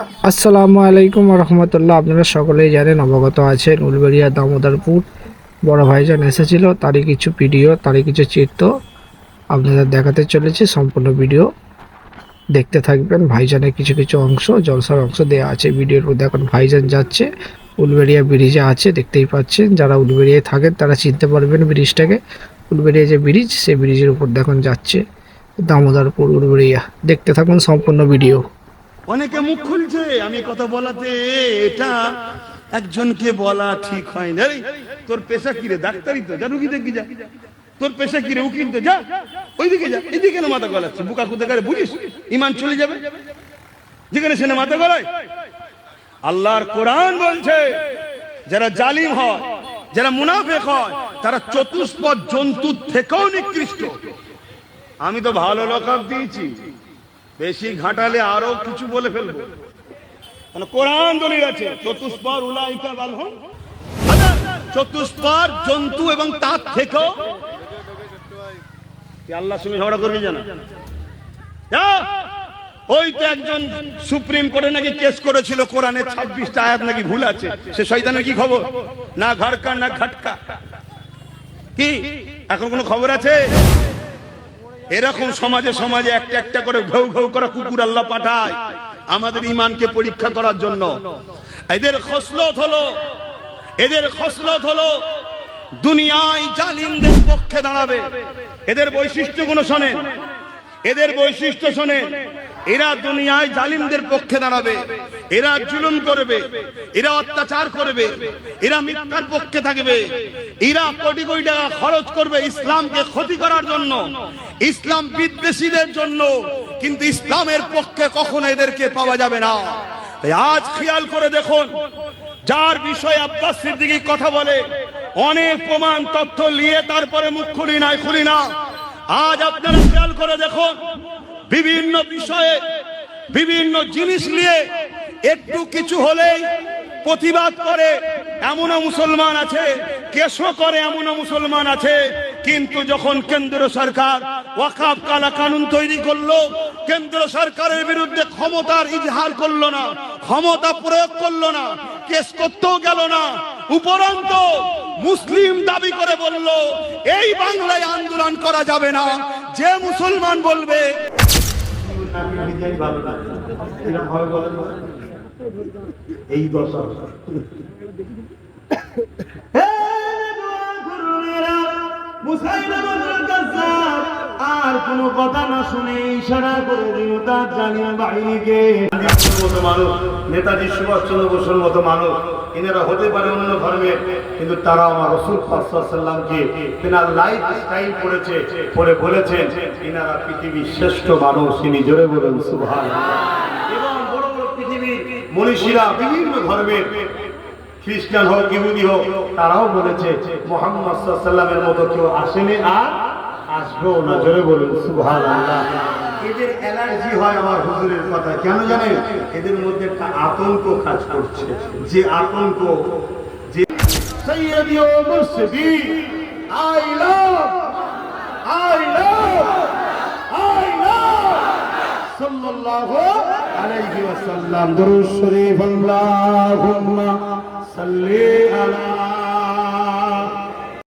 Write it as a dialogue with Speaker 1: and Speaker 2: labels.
Speaker 1: আসসালামু আলাইকুম রহমতুল্লাহ আপনারা সকলেই জানেন অবগত আছেন উলবেড়িয়া দামোদরপুর। বড় ভাইজান এসেছিল, তারই কিছু ভিডিও, তারই কিছু চিত্র আপনাদের দেখাতে চলেছে। সম্পূর্ণ ভিডিও দেখতে থাকবেন। ভাইজানের কিছু কিছু অংশ, জলসার অংশ দেওয়া আছে ভিডিওর মধ্যে। এখন ভাইজান যাচ্ছে, উলবেড়িয়া ব্রিজে আছে, দেখতেই পাচ্ছেন। যারা উলবেড়িয়ায় থাকেন, তারা চিনতে পারবেন ব্রিজটাকে। উলবেড়িয়া যে ব্রিজ সেই ব্রিজের উপর দেখুন যাচ্ছে দামোদরপুর, উলবেড়িয়া। দেখতে থাকুন সম্পূর্ণ ভিডিও।
Speaker 2: অনেকে মুখ খুলছে। আমি কথা বলাতে এটা একজনকে বলা ঠিক হয় না। তোর পেশা কিরে ডাক্তারি তো। যা দেখবি, যা। তোর পেশা কিরে উকিল তো। যা, ওইদিকে যা, এদিকে কেন মাথা গলাচ্ছে। বুকা কুদে করে বুঝিস? ইমান চলে যাবে? যেখানে সেখানে মাথা গলায়। আল্লাহর কোরআন বলছে, যারা জালিম হয়, যারা মুনাফেক হয়, তারা চতুষ্পদ জন্তুর থেকেও নিকৃষ্ট। আমি তো ভালো লকাব দিয়েছি। বেশি ঘাটালে আরও কিছু বলে ফেলব। মানে কোরআন দলিল আছে চতুষ্পর উলাইকা বালহম। চতুষ্পর জন্তু এবং তার থেকেও। আল্লাহ সঙ্গে ঝগড়া করবি জানা ওই তো একজন সুপ্রিম কোর্টে নাকি কেস করেছিল কোরআনের ছাব্বিশটা আয়াত নাকি ভুল আছে সে শয়তানের কি খবর? না ঘাটকা না ঘাটকা। কি? এখন কোনো খবর আছে? এরকম সমাজে সমাজে একটা একটা করে ঘৌ ঘৌ করা কুকুর আল্লাহ পাঠায় আমাদের ইমানকে পরীক্ষা করার জন্য। এদের খসলত হলো, এদের খসলত হলো, দুনিয়ায় জালিমদের পক্ষে দাঁড়াবে। এদের বৈশিষ্ট্যগুলো শোনেন। এদের বৈশিষ্ট্য শোনেন এরা দুনিয়ায় জালিমদের পক্ষে দাঁড়াবে, এরা জুলুম করবে, এরা অত্যাচার করবে, এরা মিথ্যার পক্ষে থাকবে, এরা কোটি কোটি টাকা খরচ করবে ইসলামকে ক্ষতি করার জন্য, ইসলাম বিদ্বেষীদের জন্য, কিন্তু ইসলামের পক্ষে কখনো এদেরকে পাওয়া যাবে না। তাই আজ খেয়াল করে দেখুন, যার বিষয়ে আব্বাস সিদ্দিকী কথা বলে, অনেক প্রমাণ, তথ্য নিয়ে তারপরে মুখ খুলি নাই, খুলি না। আজ আপনারা খেয়াল করে দেখুন বিভিন্ন বিষয়ে বিভিন্ন জিনিস নিয়ে একটু কিছু হলেই প্রতিবাদ করে, এমনও মুসলমান আছে কেশো করে এমনও মুসলমান আছে, কিন্তু যখন কেন্দ্র সরকার ওয়াকাব কালা কানুন তৈরি করল কেন্দ্র সরকারের বিরুদ্ধে ক্ষমতার ইজহার করল না ক্ষমতা প্রয়োগ করল না কেস করতেও গেল না। উপরন্ত মুসলিম দাবি করে বলল এই বাংলায় আন্দোলন করা যাবে না যে মুসলমান বলবে
Speaker 3: এই দশা। কোন কথা না শুনে ইশারা করে দিল তার জানিয়া বাহিনীকে। মতো মানুষ, নেতাজি সুভাষচন্দ্র বসুর মতো মানুষ এনারা হতে পারে অন্য ধর্মের কিন্তু তারা আমার রসুল সাল্লামকে তেনার লাইফ স্টাইল করেছে পরে বলেছেন এনারা পৃথিবীর শ্রেষ্ঠ মানুষ, তিনি জোরে বলেন সুভাষ এবং বড় বড় পৃথিবীর মনীষীরা বিভিন্ন ধর্মের খ্রিস্টান হোক, ইহুদি হোক, তারাও বলেছে, মোহাম্মদ সাল্লামের মতো কেউ আসেনি আর আসবেও না জোরে বলুন সুভান এদের অ্যালার্জি হয় আমার হুজুরের কথা কেন জানেন? এদের মধ্যে একটা আতঙ্ক কাজ করছে। যে আতঙ্ক যে সৈয়দি ও Murshidi I love I love I love. সাল্লাল্লাহু আলাইহি ওয়াসাল্লাম দরুদ শরীফ আল্লাহুম্মা সাল্লি আলা